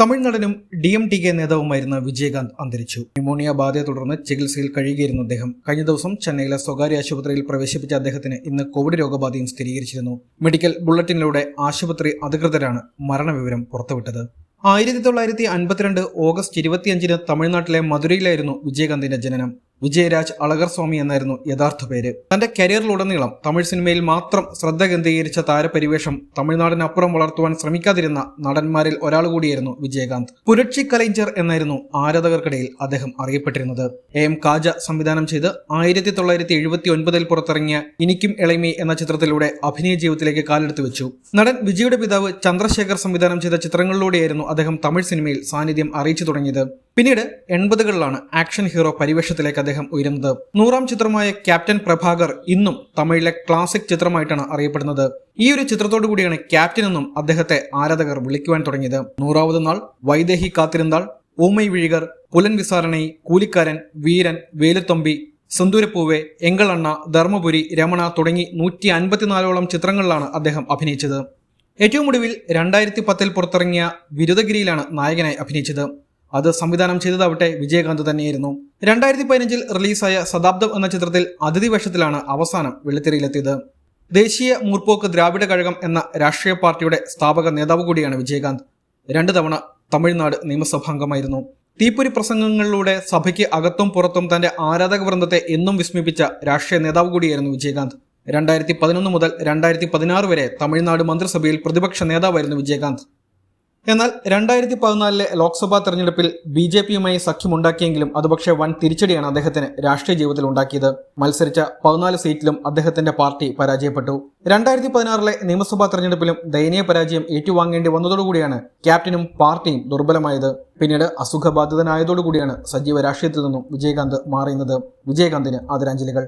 തമിഴ്നാടിനും D M T K നേതാവുമായിരുന്ന വിജയകാന്ത് അന്തരിച്ചു. Pneumonia ബാധയെ തുടർന്ന് ചികിത്സയിൽ കഴിയുകയായിരുന്നു അദ്ദേഹം. കഴിഞ്ഞ ദിവസം ചെന്നൈയിലെ സ്വകാര്യ ആശുപത്രിയിൽ പ്രവേശിപ്പിച്ച അദ്ദേഹത്തിന് ഇന്ന് കോവിഡ് രോഗബാധയും സ്ഥിരീകരിച്ചിരുന്നു. മെഡിക്കൽ ബുള്ളറ്റിനിലൂടെ ആശുപത്രി അധികൃതരാണ് മരണവിവരം പുറത്തുവിട്ടത്. ആയിരത്തി തൊള്ളായിരത്തി അൻപത്തിരണ്ട് ഓഗസ്റ്റ് ഇരുപത്തിയഞ്ചിന് തമിഴ്നാട്ടിലെ മധുരയിലായിരുന്നു വിജയകാന്തിന്റെ ജനനം. വിജയരാജ് അളകർ സ്വാമി എന്നായിരുന്നു യഥാർത്ഥ പേര്. തന്റെ കരിയറിലുടനീളം തമിഴ് സിനിമയിൽ മാത്രം ശ്രദ്ധ കേന്ദ്രീകരിച്ച താരപരിവേഷം തമിഴ്നാടിനപ്പുറം വളർത്തുവാൻ ശ്രമിക്കാതിരുന്ന നടന്മാരിൽ ഒരാൾ കൂടിയായിരുന്നു വിജയകാന്ത്. പുരക്ഷി കലൈഞ്ചർ എന്നായിരുന്നു ആരാധകർക്കിടയിൽ അദ്ദേഹം അറിയപ്പെട്ടിരുന്നത്. എ എം കാജ സംവിധാനം ചെയ്ത് ആയിരത്തി തൊള്ളായിരത്തി എഴുപത്തി ഒൻപതിൽ പുറത്തിറങ്ങിയ ഇനിക്കും ഇളമി എന്ന ചിത്രത്തിലൂടെ അഭിനയ ജീവിതത്തിലേക്ക് കാലെടുത്ത് വെച്ചു. നടൻ വിജയുടെ പിതാവ് ചന്ദ്രശേഖർ സംവിധാനം ചെയ്ത ചിത്രങ്ങളിലൂടെയായിരുന്നു അദ്ദേഹം തമിഴ് സിനിമയിൽ സാന്നിധ്യം അറിയിച്ചു തുടങ്ങിയത്. പിന്നീട് എൺപതുകളിലാണ് ആക്ഷൻ ഹീറോ പരിവേഷത്തിലേക്ക് അദ്ദേഹം ഉയരുന്നത്. നൂറാം ചിത്രമായ ക്യാപ്റ്റൻ പ്രഭാകർ ഇന്നും തമിഴിലെ ക്ലാസിക് ചിത്രമായിട്ടാണ് അറിയപ്പെടുന്നത്. ഈ ഒരു ചിത്രത്തോടു കൂടിയാണ് ക്യാപ്റ്റൻ എന്നും അദ്ദേഹത്തെ ആരാധകർ വിളിക്കുവാൻ തുടങ്ങിയത്. നൂറാവത് നാൾ വൈദേഹി കാത്തിരുന്നാൾ ഊമൈ വിഴികർ പുലൻ വിസാരണை കൂലിക്കാരൻ വീരൻ വേലുത്തമ്പി സിന്ദൂരപ്പൂവെ എങ്കളണ്ണ ധർമ്മപുരി രമണ തുടങ്ങി നൂറ്റി അൻപത്തിനാലോളം ചിത്രങ്ങളിലാണ് അദ്ദേഹം അഭിനയിച്ചത്. ഏറ്റവും ഒടുവിൽ രണ്ടായിരത്തി പത്തിൽ പുറത്തിറങ്ങിയ വിരുദഗിരിയിലാണ് നായകനായി അഭിനയിച്ചത്. അത് സംവിധാനം ചെയ്തതാവട്ടെ വിജയകാന്ത് തന്നെയായിരുന്നു. രണ്ടായിരത്തി പതിനഞ്ചിൽ റിലീസായ ശതാബ്ദം എന്ന ചിത്രത്തിൽ അതിഥി വേഷത്തിലാണ് അവസാനം വെള്ളിത്തിരയിലെത്തിയത്. ദേശീയ മൂർപ്പോക്ക് ദ്രാവിഡ കഴകം എന്ന രാഷ്ട്രീയ പാർട്ടിയുടെ സ്ഥാപക നേതാവ് കൂടിയാണ് വിജയകാന്ത്. രണ്ടു തവണ തമിഴ്നാട് നിയമസഭാംഗമായിരുന്നു. തീപ്പൊരി പ്രസംഗങ്ങളിലൂടെ സഭയ്ക്ക് അകത്തും പുറത്തും തന്റെ ആരാധക വൃന്ദത്തെ എന്നും വിസ്മയിപ്പിച്ച രാഷ്ട്രീയ നേതാവ് കൂടിയായിരുന്നു വിജയകാന്ത്. രണ്ടായിരത്തി പതിനൊന്ന് മുതൽ രണ്ടായിരത്തി പതിനാറ് വരെ തമിഴ്നാട് മന്ത്രിസഭയിൽ പ്രതിപക്ഷ നേതാവായിരുന്നു വിജയകാന്ത്. എന്നാൽ രണ്ടായിരത്തി പതിനാലിലെ ലോക്സഭാ തെരഞ്ഞെടുപ്പിൽ ബി ജെ പിയുമായി സഖ്യമുണ്ടാക്കിയെങ്കിലും അത് പക്ഷേ വൻ തിരിച്ചടിയാണ് അദ്ദേഹത്തിന് രാഷ്ട്രീയ ജീവിതത്തിൽ ഉണ്ടാക്കിയത്. മത്സരിച്ച പതിനാല് സീറ്റിലും അദ്ദേഹത്തിന്റെ പാർട്ടി പരാജയപ്പെട്ടു. രണ്ടായിരത്തി പതിനാറിലെ നിയമസഭാ തെരഞ്ഞെടുപ്പിലും ദയനീയ പരാജയം ഏറ്റുവാങ്ങേണ്ടി വന്നതോടുകൂടിയാണ് ക്യാപ്റ്റനും പാർട്ടിയും ദുർബലമായത്. പിന്നീട് അസുഖബാധിതനായതോടുകൂടിയാണ് സജീവ രാഷ്ട്രീയത്തിൽ നിന്നും വിജയകാന്ത് മാറിയുന്നത് വിജയകാന്തിന് ആദരാഞ്ജലികൾ.